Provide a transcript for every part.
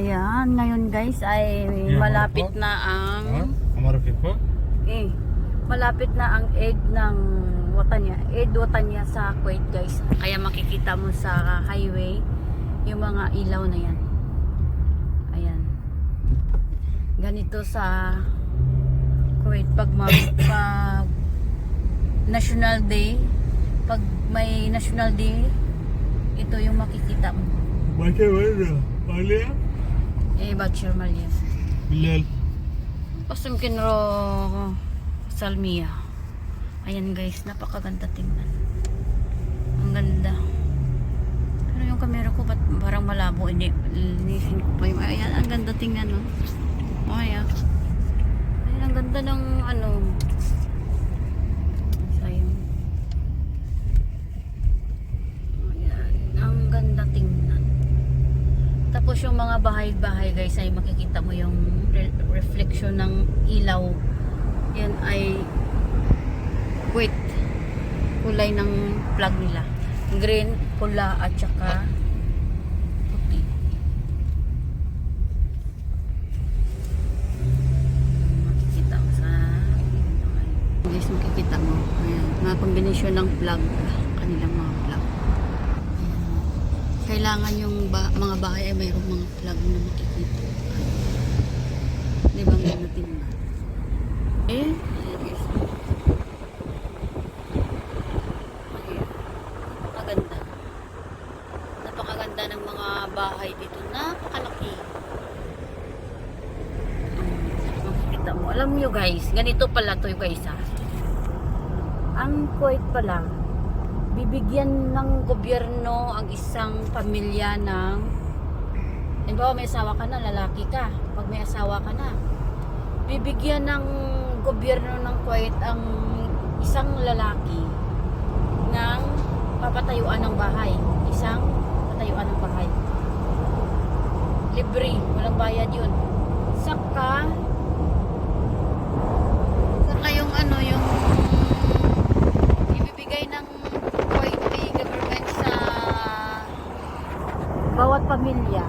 Ayan, ngayon guys ay malapit na ang Amarapit po? Eh, malapit na ang egg ng Watanya, Ed Watanya sa Kuwait guys. Kaya makikita mo sa highway yung mga ilaw na yan. Ayan. Ganito sa Kuwait pag mag pag National Day, pag may National Day, ito yung makikita mo. Bakit wala? Wala? Eh, Ebadshir Malyev. Bilal. Pasumkin ro Salmia. Ayan guys, napakaganda tingnan. Ang ganda. Pero yung camera ko, ba't parang malabo? Hindi, linisin ko pa yung... Ayan, ang ganda tingnan, no? Oh, ayan. Ayan, ang ganda ng ano, Tapos yung mga bahay-bahay guys ay makikita mo yung re- reflection ng ilaw. Yan ay wait. Kulay ng plug nila. Green, pula at saka puti. Makikita mo sa guys makikita mo. Ayan, mga kombinasyon ng plug. Kanilang mga. Kailangan yung ba- mga bahay ay mayroong mga plug na makikita. Di ba nga natin ba? Eh. Napakaganda. Napakaganda ng mga bahay dito. Napakalaki. Hmm, Makikita mo. Alam nyo guys, ganito pala to guys ha. Ang Kuwait pala, bibigyan ng gobyerno ang isang pamilya ng Halimbawa may asawa ka na, lalaki ka. Pag may asawa ka na, bibigyan ng gobyerno ng Kuwait ang isang lalaki ng papatayuan ng bahay. Isang patayuan ng bahay. Libre, walang bayad yun. Saka, saka yung ano, yung ibibigay ng Kuwaiti government sa bawat pamilya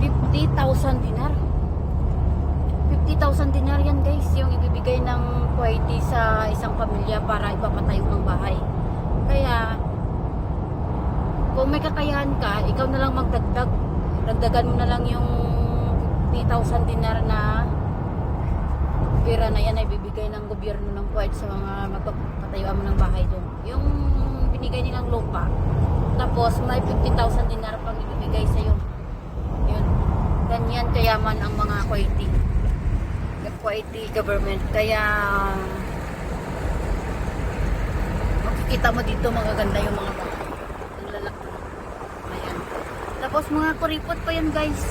50,000 dinar 50,000 dinar yan guys yung ibibigay ng Kuwaiti sa isang pamilya para ipapatayo ng bahay kaya kung may kakayahan ka ikaw na lang magdagdag dagdagan mo na lang yung 50,000 dinar na pera na yan ay bibigay ng gobyerno ng Kuwait sa mga magpapatayuan mo ng bahay doon. Yung binigay nilang lupa. Tapos may 50,000 dinar pang ibibigay sa iyo. Yun. Ganyan kayaman ang mga Kuwaiti. The Kuwaiti government. Kaya makikita mo dito magaganda yung mga bahay. Ang lalaki. Ayan. Tapos mga kuripot pa yan guys.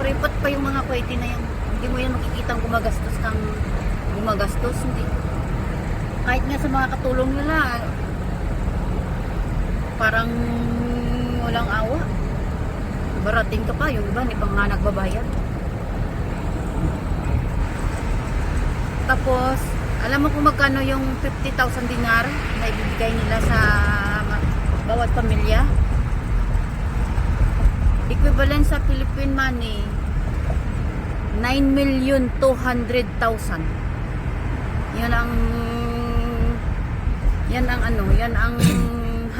Kuripot pa yung mga Kuwaiti na yan. Hindi mo yan makikita gumagastos kang gumagastos. Hindi. Kahit nga sa mga katulong nila, parang walang awa. Barating ka pa, yung iba, hindi pa nga nagbabayad. Tapos, alam mo kung magkano yung 50,000 dinar na ibibigay nila sa bawat pamilya? Equivalent sa Philippine money, 9 million 200,000. Yan ang yan ang ano, yan ang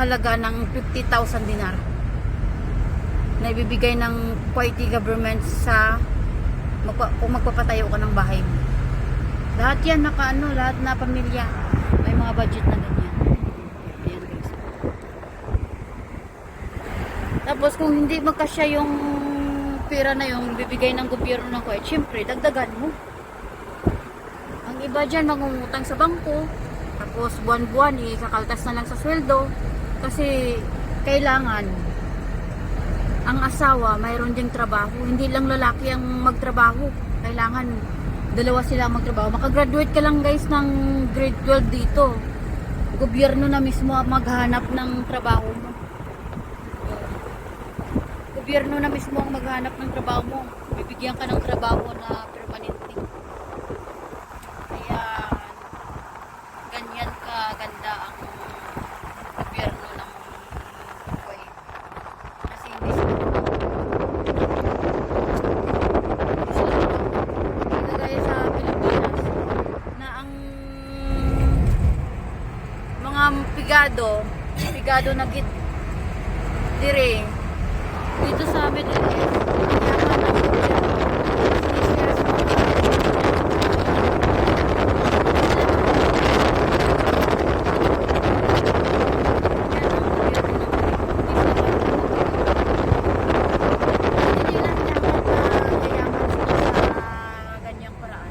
halaga ng 50,000 dinar na ibibigay ng Kuwaiti government sa magpa, kung magpapatayo ka ng bahay mo. Lahat yan naka ano, lahat na pamilya. May mga budget na ganyan. Ayan guys. Tapos kung hindi magkasya yung pera na yung bibigay ng gobyerno ng Kuwait, syempre, dagdagan mo. Ang iba dyan, mangungutang sa bangko. Tapos buwan-buwan, ikakaltas na lang sa sweldo. Kasi kailangan ang asawa mayroon ding trabaho. Hindi lang lalaki ang magtrabaho. Kailangan dalawa sila ang magtrabaho. Makagraduate ka lang guys ng grade 12 dito. Gobyerno na mismo ang maghanap ng trabaho mo. Gobyerno na mismo ang maghanap ng trabaho mo. Bibigyan ka ng trabaho na permanente. Kaya ganyan ka ganda ang gobyerno ng Kuwait. Kasi hindi sila pigado, pigado na git dire. Dito sa Middle East. yaman ang ganyang paraan.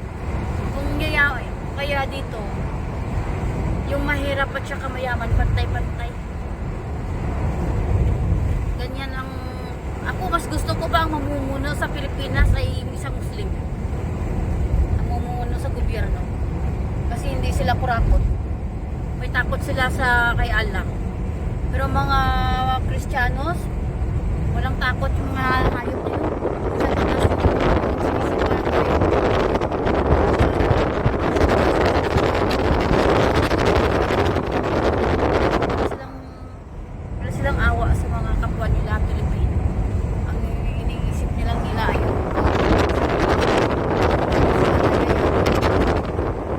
Kung yayaman, kaya dito, yung mahirap at saka mayaman, pantay-pantay. Ganyan ang, ako mas gusto ko ba ang mamumuno sa Pilipinas ay isang Muslim. Mamumuno sa gobyerno. Kasi hindi sila kurakot. May takot sila sa kay Allah. Pero mga Kristiyanos, walang takot yung mga hayop na yun. Sa taas, sinisigawan kayo. wala silang wala silang awa sa mga kapwa nila Pilipino. Ang iniisip nilang nila ay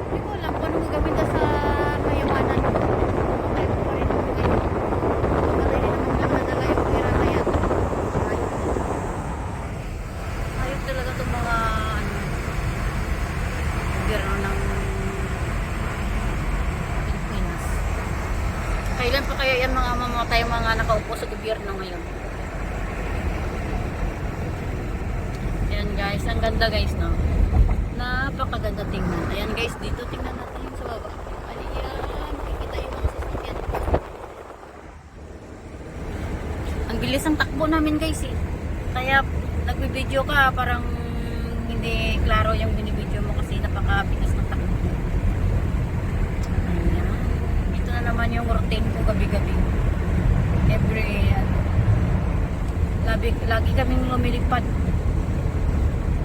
Hindi ko alam kung anong gagawin na sa mayamanan. Patay mo pa rin ang bigay. Patay rin naman lang nadala yung pera na yan. Ayun. Ayun talaga itong mga ano, gobyerno ng Pilipinas. Kailan pa kaya yan mga mamatay mga nakaupo sa gobyerno ngayon? Ayan guys, ang ganda guys no. Napakaganda tingnan. Ayan guys, dito tingnan natin sa baba. Ayan, makikita yung mga sasakyan. Ang bilis ang takbo namin guys eh. Kaya nagbibideo ka parang hindi klaro yung binibideo mo kasi napakabilis ng takbo. Ayan. Ito na naman yung routine ko gabi-gabi. Every, ano, lagi, lagi kaming lumilipad.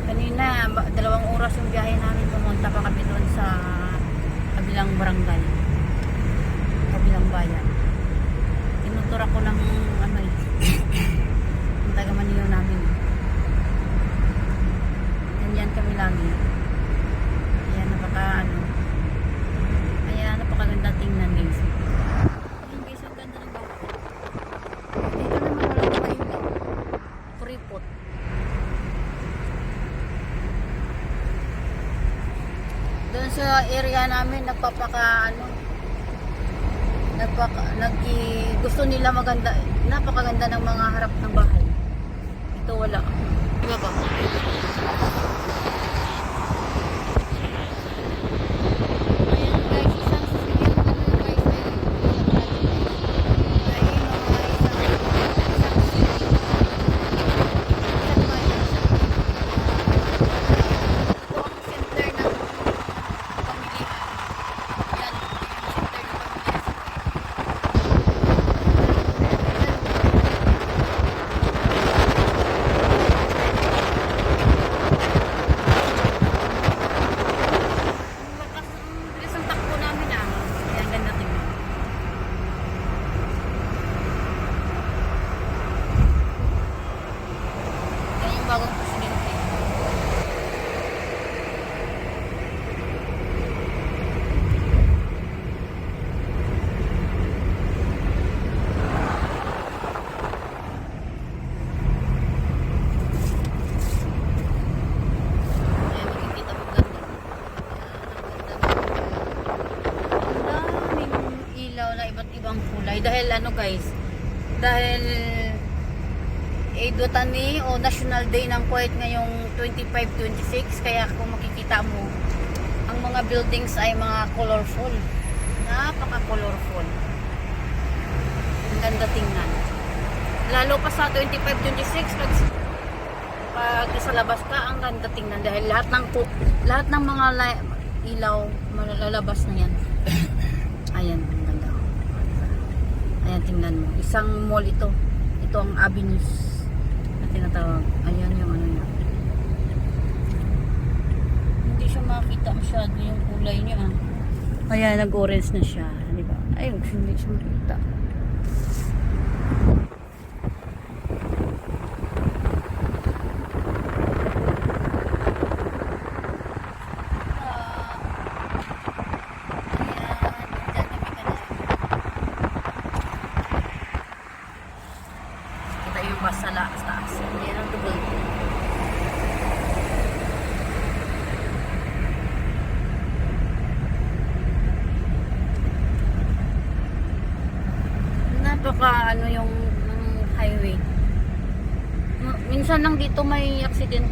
Kanina, dalawang oras yung biyahe namin. Pumunta pa kami doon sa kabilang barangay. Kabilang bayan. Tinutur ako ng ano eh. Ang taga Manila namin. Ganyan kami lagi. Ayan, napaka ano. Kaya napakaganda tingnan guys. Ayan guys, ang ganda ng bahay. Dito naman walang mailaw. Kuripot. Doon sa area namin nagpapaka ano nagpaka nag gusto nila maganda napakaganda ng mga harap ng bahay. Ito wala. Di ba ba? Ayan guys, isang sasakyan ano yung guys ay ay mga isang isang city. Isang bayan. Ito ang center ng pamilya. Yan, ito yung center ng pamilya. Ang lakas, ang bilis ang takbo namin ah. Kaya ang ganda tingnan. Yan yung bagong presidente. Ayan, makikita mo ganda. Ang daming ilaw na iba't ibang kulay. Dahil ano guys, dahil Eidotani o National Day ng Kuwait ngayong 25-26 kaya kung makikita mo ang mga buildings ay mga colorful. Napaka colorful ang ganda tingnan. Lalo pa sa 25-26 pag, pag sa labas ka ang ganda tingnan dahil lahat ng lahat ng mga la- ilaw malalabas na yan. Ayan ayan tingnan mo isang mall ito ito ang avenues na tinatawag ayan yung ano niya hindi siya makita masyado yung kulay niya ah. Kaya nag-orange na siya, di ba? Ay, hindi siya makita. Ah, ayan, dyan kami kanina. napaka ano yung ng highway. Minsan lang dito may accident.